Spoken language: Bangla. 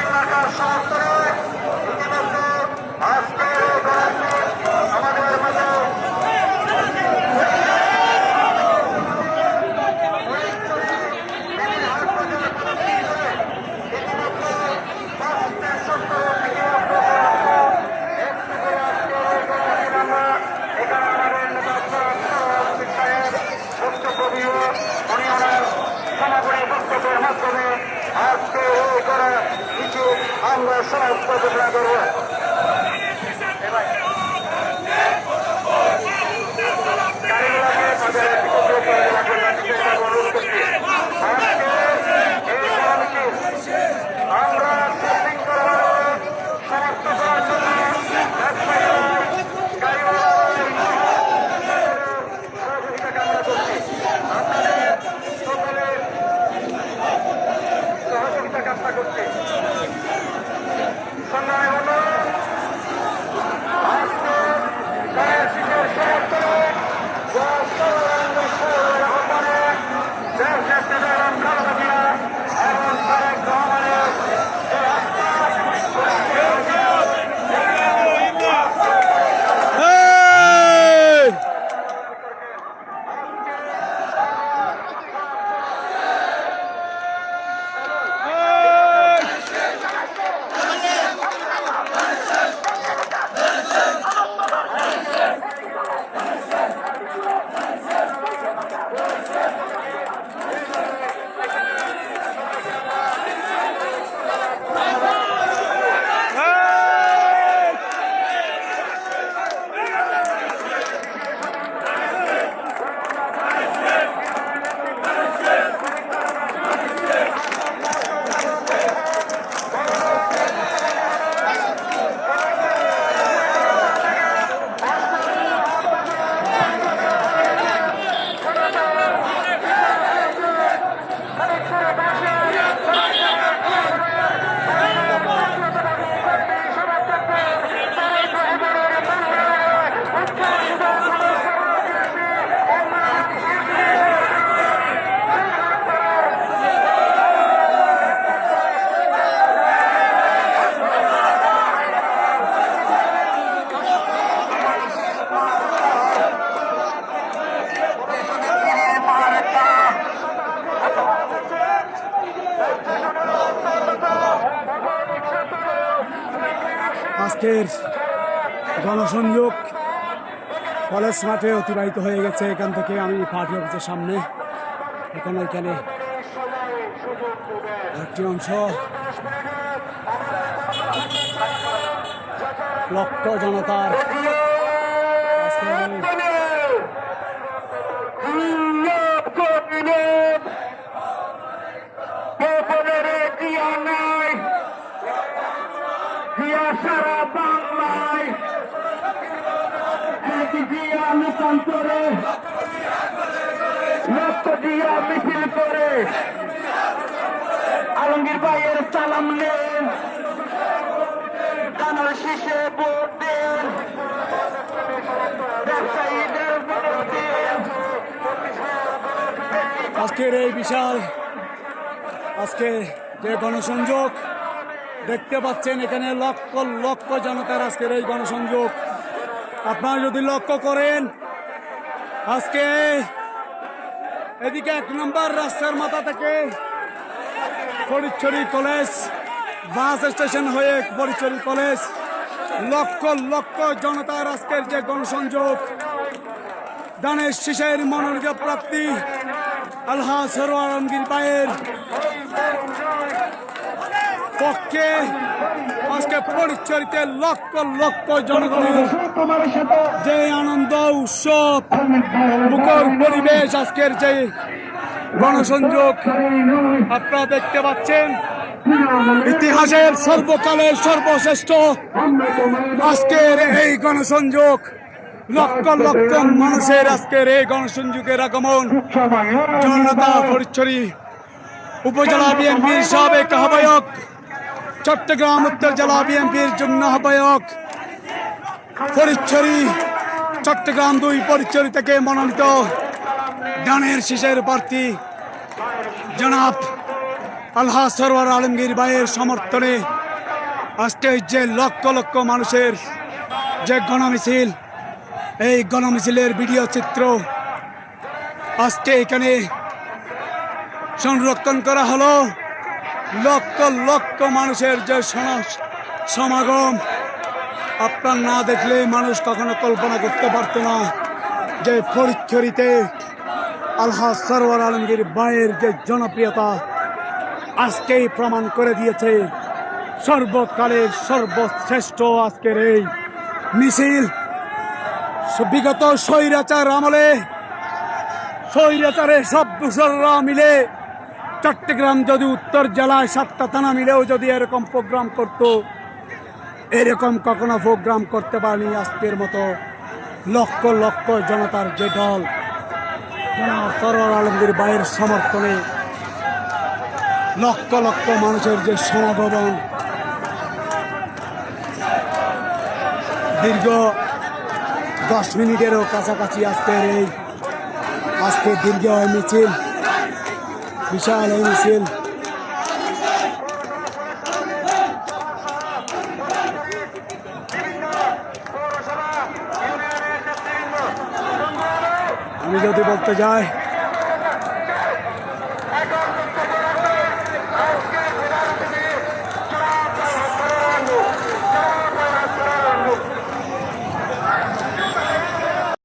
এলাকার সমর্থনে আজকের গণসংযোগ কলেজ মাঠে অতিবাহিত হয়ে গেছে। এখান থেকে আমি পার্টি অফিসের সামনে। এখন এখানে একটি অংশ লক্ষ জনতার জিয়া মিছিল করে আলমগীর ভাইয়ের সালাম নেন ব্যবসায়ীদের দেন আজকের এই বিশাল, আজকে যে গণসংযোগ দেখতে পাচ্ছেন এখানে লক্ষ লক্ষ জনতার আজকের এই গণসংযোগ। আপনারা যদি লক্ষ্য করেন, আজকে এদিকে এক নম্বর রাস্তার মাথা থেকে ফরিদছড়ি কলেজ, বাস স্টেশন হয়ে ফরিদছড়ি কলেজ, লক্ষ লক্ষ জনতার আজকের যে গণসংযোগ দানের শীষের মনোনীত প্রাপ্তি আলহা সরোয়ার আলমগীর ভাইয়ের পক্ষে আজকে পরিচরিতে লক্ষ লক্ষ জনগণের যে আনন্দ, উৎসব, মুখর পরিবেশ আজকের যে গণসংযোগ। আপনারা দেখতে পাচ্ছেন, ইতিহাসের সর্বকালের সর্বশ্রেষ্ঠ আজকের এই গণসংযোগ। লক্ষ লক্ষ মানুষের আজকের এই গণসংযোগের আগমন। জনতা পরিচরি উপজেলা বিএনপির সাবেক আহ্বায়ক, চট্টগ্রাম উত্তর জেলা বিএনপির যুগ্ম আহ্বায়ক ফরিদছড়ি চট্টগ্রাম দুই পরিচরি থেকে মনোনীত ডানের শীষের প্রার্থী জনাব আল্লাহ সরওয়ার আলমগীর ভাইয়ের সমর্থনে আজকে যে লক্ষ লক্ষ মানুষের যে গণমিছিল, এই গণমিছিলের ভিডিও চিত্র আজকে এখানে সংরক্ষণ করা হলো। লক্ষ লক্ষ মানুষের যে সমাগম আপনার না দেখলে মানুষ কখনো কল্পনা করতে পারতো না যে পরীক্ষরিতে আলহা সরওয়ার আলমগীর ভাইয়ের যে জনপ্রিয়তা আজকেই প্রমাণ করে দিয়েছে। সর্বকালের সর্বশ্রেষ্ঠ আজকের এই মিছিল। বিগত স্বৈরাচার আমলে স্বৈরাচারে সব দূষররা মিলে চট্টগ্রাম যদি উত্তর জেলায় সাতটা থানা মিলেও যদি এরকম প্রোগ্রাম করতো এরকম কখনো প্রোগ্রাম করতে পারেনি আজকের মতো লক্ষ লক্ষ জনতার যে দল সরোয়ার আলমগীর বাইয়ের সমর্থনে লক্ষ লক্ষ মানুষের যে সমাগমন। দীর্ঘ দশ মিনিটেরও কাছাকাছি আজকের এই, আজকে দীর্ঘ মিছিল, বিশাল এই মিছিল। আমি যদি বলতে যাই